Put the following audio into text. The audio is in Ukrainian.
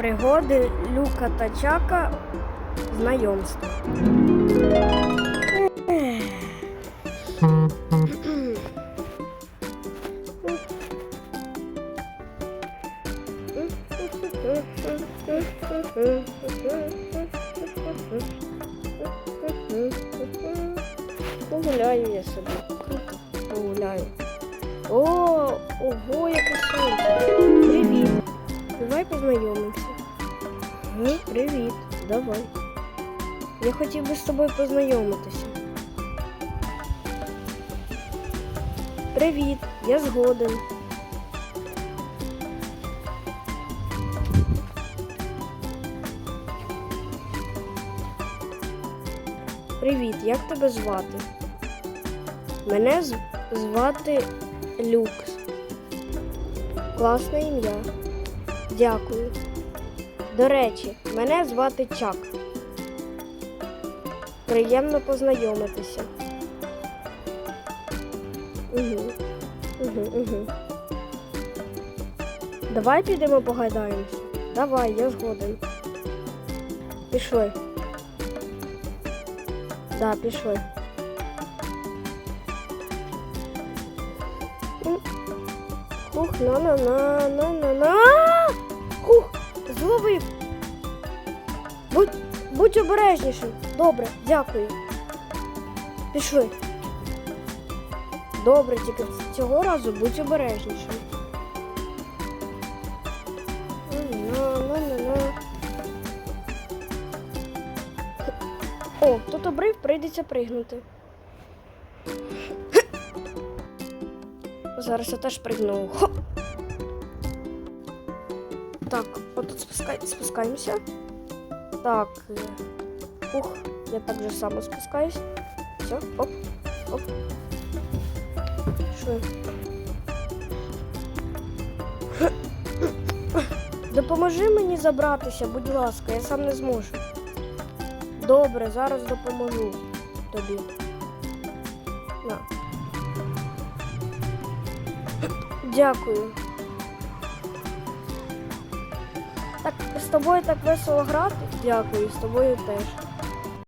Пригоди Люка та Чака. Знайомство. Погуляю я собі. Погуляю. О, ого, яке сонце. Привіт. Давай познайомимося. Ну, привіт, давай. Я хотів би з тобою познайомитися. Привіт, я згоден. Привіт, як тебе звати? Мене звати Люкс. Класне ім'я. Дякую. До речі, мене звати Чак. Приємно познайомитися. Угу. Угу, угу. Давай підемо погадаємося. Давай, я згоден. Пішли. Да, пішли. М. Хух, на на на на на на Хух, зловив. Будь, будь обережнішим. Добре, дякую. Пішли. Добре, тільки цього разу будь обережнішим. О, тут обрив, прийдеться пригнути. Зараз я теж пригну. Так, отут спускаємося. Так. е, Ух, я так же само спускаюсь. Все, оп, оп. Що? Допоможи мені забратися, будь ласка, я сам не зможу. Добре, зараз допоможу тобі. На. Дякую. Так, з тобою так весело грати. Дякую, з тобою теж.